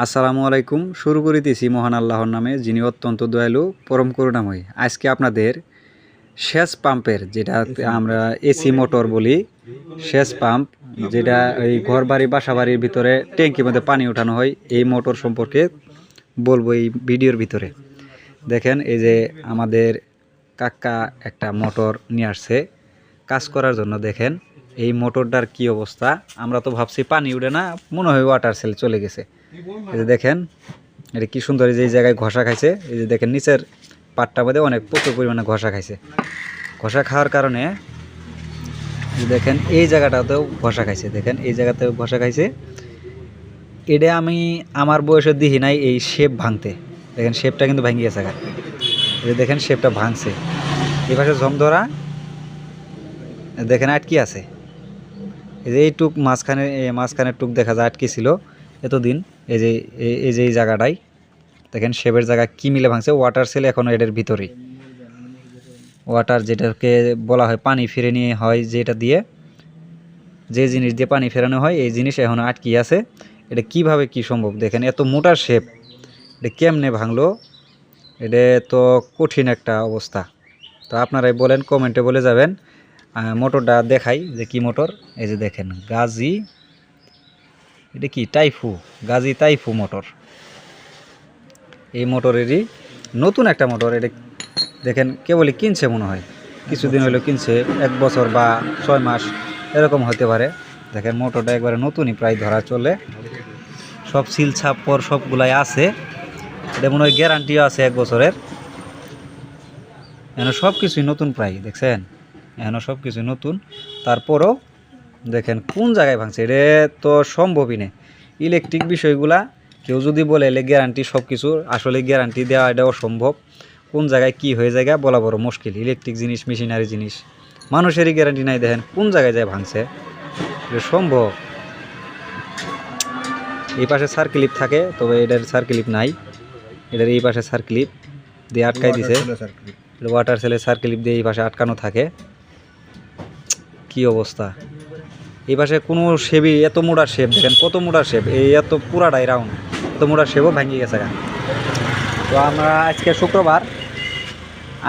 আসসালামু আলাইকুম। শুরু করিতেছি মহান আল্লাহর নামে যিনি অত্যন্ত দয়ালু পরম করুণাময়ী। আজকে আপনাদের সেচ পাম্পের যেটা আমরা এসি মোটর বলি সেচ পাম্প যেটা এই ঘর বাড়ি বাসা বাড়ির ভিতরে ট্যাঙ্কির মধ্যে পানি ওঠানো হয় এই মোটর সম্পর্কে বলব এই ভিডিওর ভিতরে। দেখেন এই যে আমাদের কাকা একটা মোটর নিয়ে আসছে। কাজ করার জন্য দেখেন এই মোটরটার কি অবস্থা? আমরা তো ভাবছি পানি উঠে না, মনে হয় ওয়াটার সেল চলে গেছে। এই যে দেখেন, এটা কি সুন্দর এই যে জায়গায় ঘষা খাইছে। এই যে দেখেন, নিচের পাটটা মধ্যে অনেক প্রচুর পরিমাণে ঘষা খাইছে। ঘষা খাওয়ার কারণে দেখেন, এই জায়গাটাতেও ঘষা খাইছে। দেখেন, এই জায়গাতেও ঘষা খাইছে। এটা আমি আমার বয়সে দিহি নাই এই শেপ ভাঙতে। দেখেন শেপটা কিন্তু ভাঙিয়ে গেছে যে দেখেন শেপটা ভাঙছে। এই পাশে জম ধরা। দেখেন আটকি আছে? এই যে এই টুক মাঝখানে মাঝখানের টুক দেখা যায় আটকে ছিল এতদিন। এই যে এই- যে এই জায়গাটাই, দেখেন শেপের জায়গা কি মিলে ভাঙছে? ওয়াটার সেল এখনও এটার ভিতরেই। ওয়াটার যেটাকে বলা হয় পানি ফিরে নিয়ে হয় যেটা দিয়ে, যে জিনিস দিয়ে পানি ফেরানো হয়, এই জিনিস এখনও আটকি আছে। এটা কীভাবে কি সম্ভব? দেখেন এত মোটা শেপ, এটা কেমনে ভাঙলো? এটা তো কঠিন একটা অবস্থা। তো আপনারাই বলেন, কমেন্টে বলে যাবেন। মোটরটা দেখাই যে কি মোটর এই যে দেখেন, গাজি, এটা কি টাইফু গাজি টাইফু মোটর এই মোটরেরই নতুন একটা মোটর এটা দেখেন কেবলই কিনছে মনে হয়। কিছুদিন হলো কিনছে, এক বছর বা ছয় মাস, এরকম হতে পারে। দেখেন মোটরটা একবারে নতুনই প্রায় ধরা চলে। সব সিল ছাপ পর সবগুলাই আছে। এটা মনে হয় গ্যারান্টিও আছে এক বছরের। সব কিছুই নতুন প্রায়, দেখছেন? এখানে সব কিছু নতুন। তারপরও দেখেন কোন জায়গায় ভাঙছে? এটা তো সম্ভবই নেই ইলেকট্রিক বিষয়গুলা কেউ যদি বলে এলে গ্যারান্টি সব কিছুর আসলে গ্যারান্টি দেওয়া এটা অসম্ভব। কোন জায়গায় কি হয়ে যায় বলা বড় মুশকিল। ইলেকট্রিক জিনিস মেশিনারি জিনিস মানুষেরই গ্যারান্টি নাই। দেখেন কোন জায়গায় যায় ভাঙছে? এটা সম্ভব। এই পাশে সার্কিলিপ থাকে তবে এটার সার্কিলিপ নাই। এটার এই পাশে সার্কিলিপ দিয়ে আটকাই দিছে। ওয়াটার সেলের সার্কিলিপ দিয়ে এই পাশে আটকানো থাকে। কি অবস্থা? এই পাশে কোনো শেপই এত মোটা শেপ দেখেন, কত মোটা শেপ এই এত পুরাটাই রাউন্ড এত মোটা শেপও ভাঙিয়ে গেছে। তো আমরা আজকে শুক্রবার,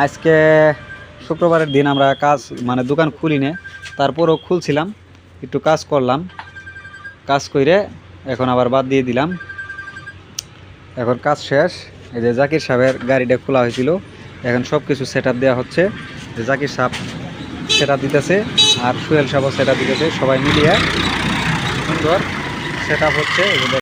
আজকে শুক্রবারের দিন আমরা কাজ মানে দোকান খুলি নে তারপরেও খুলছিলাম, একটু কাজ করলাম, কাজ করে এখন আবার বাদ দিয়ে দিলাম। এখন কাজ শেষ, এই যে জাকির সাহেবের গাড়িটা খোলা হয়েছিল, এখন সব কিছু সেট দেওয়া হচ্ছে যে জাকির সাহেব সেট দিতেছে আর সোহেল সাহেবও সেটা দিতেছে সবাই মিলিয়ে। সুন্দর সেট হচ্ছে